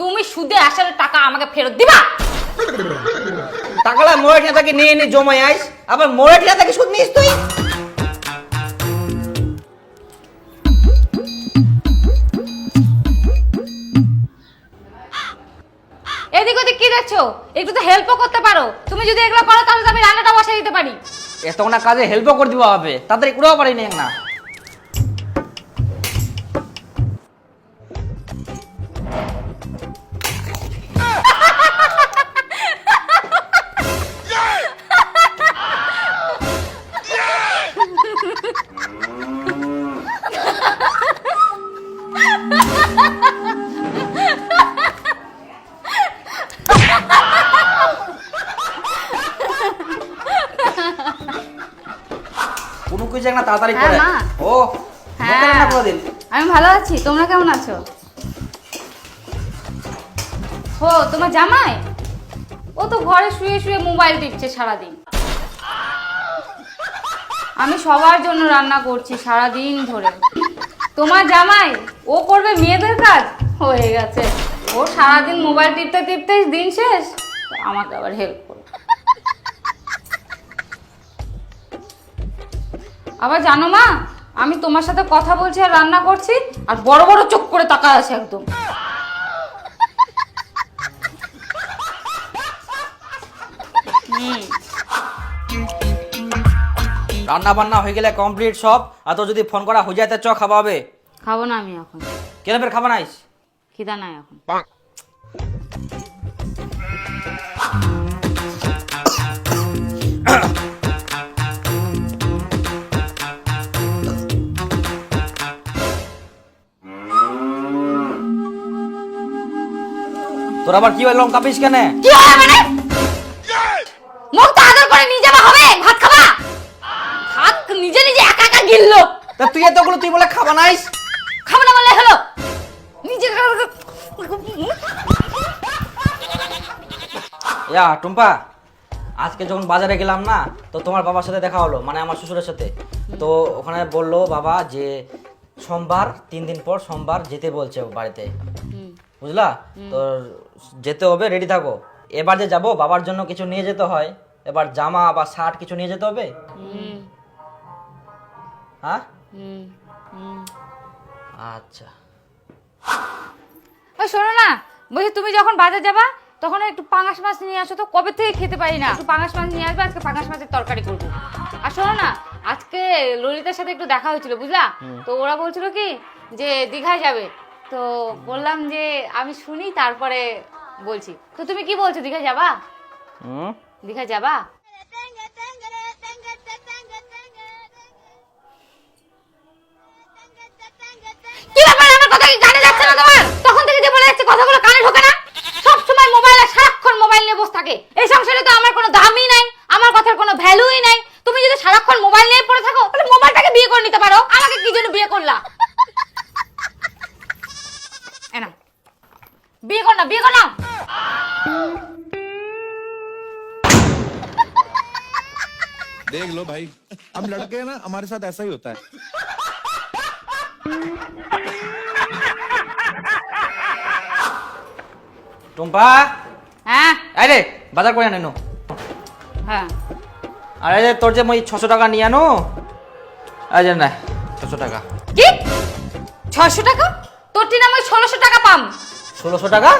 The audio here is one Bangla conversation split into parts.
তুমি সুদে আসলে টাকা আমাকে ফেরত দিবা? টাকালা মোড়ে ঠিয়া থেকে নিয়ে নিয়ে জমাই আইস আবার মোড়ে ঠিয়া থেকে সুদ নিস তুই? এদিক ওদিক কি দেখছ? একটু তো হেল্পও করতে পারো। তুমি যদি এগুলো করো তাহলে আমি রান্নাটা বসাই দিতে পারি। এত না কাজে হেল্পও করে দিবা হবে। তাড়াতাড়ি কুড়াও পারিনি না। কিছু একটা তাড়াতাড়ি হ্যাঁ, করে। মা। ও হ্যাঁ। হ্যাঁ না করে দিন আমি ভালো আছি তোমরা কেমন আছো? ও তোমার জামাই? ও তো ঘরে শুয়ে শুয়ে মোবাইল টিপছে সারাদিন। আমি সবার জন্য রান্না করছি সারাদিন ধরে। তোমার জামাই ও করবে মেয়েদের কাজ? হয়ে গেছে। ও সারাদিন মোবাইল টিপতে টিপতে দিন শেষ। আমাকে আবার হেল্প আবার জানো মা আমি তোমার সাথে কথা বলছি আর রান্না করছি আর বড় বড় চোখ করে তাকায় আছে একদম। হুম। রান্না বান্না হয়ে গেলে কমপ্লিট সব আর তো যদি ফোন করা হয়ে যায় তা চ খাওয়া হবে খাব না আমি এখন। কেন ফের খাবা নাইস খিদা নাই এখন। তোর আবার কি হলো লঙ্কা পিস কেনে? কি হবে মানে? মুখ তো আদর করে নিয়ে যাওয়া হবে ভাত খাবা? ভাত নিজে নিজে একা একা গিললো। তা তুই এতগুলো তুই বলে খাবা নাইস? খাব না বললে হলো। নিজে ইয়া টুম্পা আজকে যখন বাজারে গেলাম না তো তোমার বাবার সাথে দেখা হলো মানে আমার শ্বশুরের সাথে। তো ওখানে বলল বাবা যে সোমবার তিন দিন পর সোমবার যেতে বলছে বাড়িতে। বুঝলা? তো যেতে হবে রেডি থাকো। এবার যে যাব বাবার জন্য কিছু নিয়ে যেতে হয়। এবার জামা বা শার্ট কিছু নিয়ে যেতে হবে? হ্যাঁ? আচ্ছা। ওই শোনো না বলছি তুমি যখন বাজার যাবা তখন একটু পাঙাশ মাছ নিয়ে আসো তো কবে থেকে খেতে পারি না? একটু পাঙাশ মাছ নিয়ে আসবে আজকে পাঙাশ মাছের তরকারি করব। আর শোনো না আজকে ললিতার সাথে একটু দেখা হয়েছিল বুঝলা? তো ওরা বলছিল কি যে দীঘায় যাবে। তো বললাম যে আমি শুনি তারপরে বলছি। তো তুমি কি বলছো? দীঘা যাবা? দীঘা যাবা? কি ব্যাপার? আমার কথা কি কানে যাচ্ছে না তোমার? তখন থেকে যে বলে যাচ্ছে কথাগুলো কানে ঢোকে না সব সময় মোবাইল আর সারাক্ষণ মোবাইল নিয়ে বসে থাকে এই সংসারে তো আমার কোনো দামই নাই আমার কথার কোনো ভ্যালুই নাই তুমি যদি সারাক্ষণ মোবাইল নিয়ে পড়ে থাকো তাহলে মোবাইলটাকে বিয়ে করে নিতে পারো আমাকে কি জন্য বিয়ে করলা এনা বিয়ে কর না বিয়ে কর না देख लो भाई हम लड़के हैं ना हमारे साथ ऐसा ही होता है টুম্পা হ্যাঁ আই রে বাজার করে আনো হ্যাঁ আর এই যে তোর যে মই ছশো টাকা নিয়ে আনো এই যে না ছশো টাকা কি ছয়শো টাকা তোর টিন আমি ষোলোশো টাকা পাম ষোলোশো টাকা?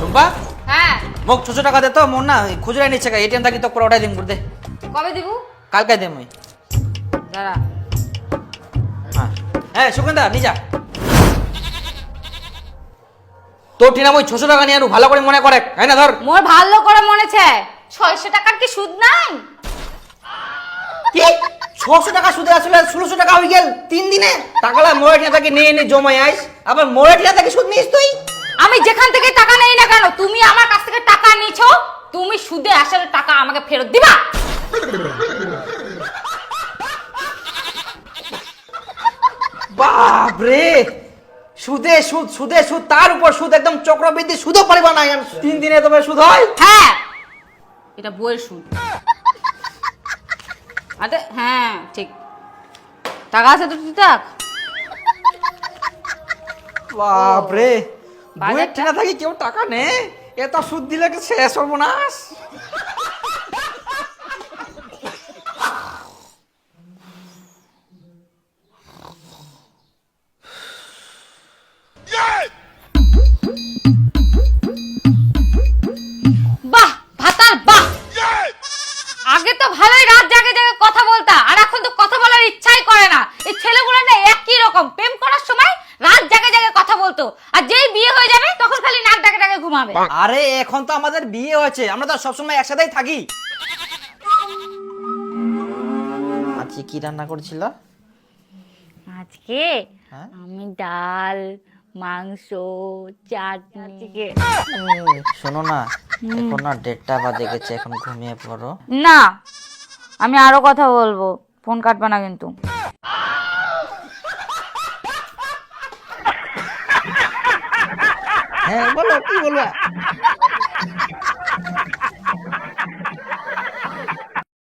টুম্পা? হ্যাঁ। মোক ছশো টাকা দে তো মোর না খুচরা নিচ্ছে এটিএম থাকি তো করে ওটাই দিম দে কবে দিব? কালকে দে মই দাঁড়া। হ্যাঁ। হ্যাঁ সুগন্ধা নিয়ে যা। তোর টিনা মই ছশো টাকা নিয়ে আনু ভালো করে মনে করে হ্যাঁ না ধর? মোর ভালো করে মনেছে। ছয়শো টাকার কি সুদ নাই? কি? ছশো টাকা সুদে আসলে ষোলোশো টাকা হয়ে গেল তিন দিনে? টাকালা মোড়ে ঠিয়া থেকে নিয়ে নিয়ে জমাই আইস। আবার মোড়ে ঠিয়া থেকে সুদ নিস তুই? আমি যেখান থেকে টাকা নেই না কেন তুমি আমার কাছ থেকে টাকা নিছো? তুমি সুদে আসলে টাকা আমাকে ফেরত দিবা? বাপ রে সুদে সুদ সুদে সুদ তার উপর সুদ একদম চক্রবৃদ্ধি সুদও পারিবা না। তিন দিনে তোমার সুদ হয়? হ্যাঁ! এটা বইয়ের সুদ। আরে হ্যাঁ ঠিক. টাকা আছে তো থাক বাপরে বইয়ের বাজারটা- থাকি কেউ টাকা নে এত সুদ দিলে শেষ সর্বনাশ আগে তো ভালোই রাত জাগে জাগে কথা বলতা আর এখন তো কথা বলার ইচ্ছাই করে না। এই ছেলেগুলো না একই রকম। প্রেম করার সময় রাত জাগে জাগে কথা বলতো আর যেই বিয়ে হয়ে যাবে তখন খালি নাক ডাকে ডাকে ঘুমাবে। আরে এখন তো আমাদের বিয়ে হয়েছে আমরা তো সবসময় একসাথেই থাকি। আজকে কি রান্না করেছিল? আজকে হ্যাঁ? আমি ডাল মাংস চাটনি। শোনো না এখন না দেড়টা বাজে গেছে এখন ঘুমিয়ে পড়ো। না আমি আরও কথা বলব। ফোন কাটবে না কিন্তু। হ্যাঁ বলো কি বলবা?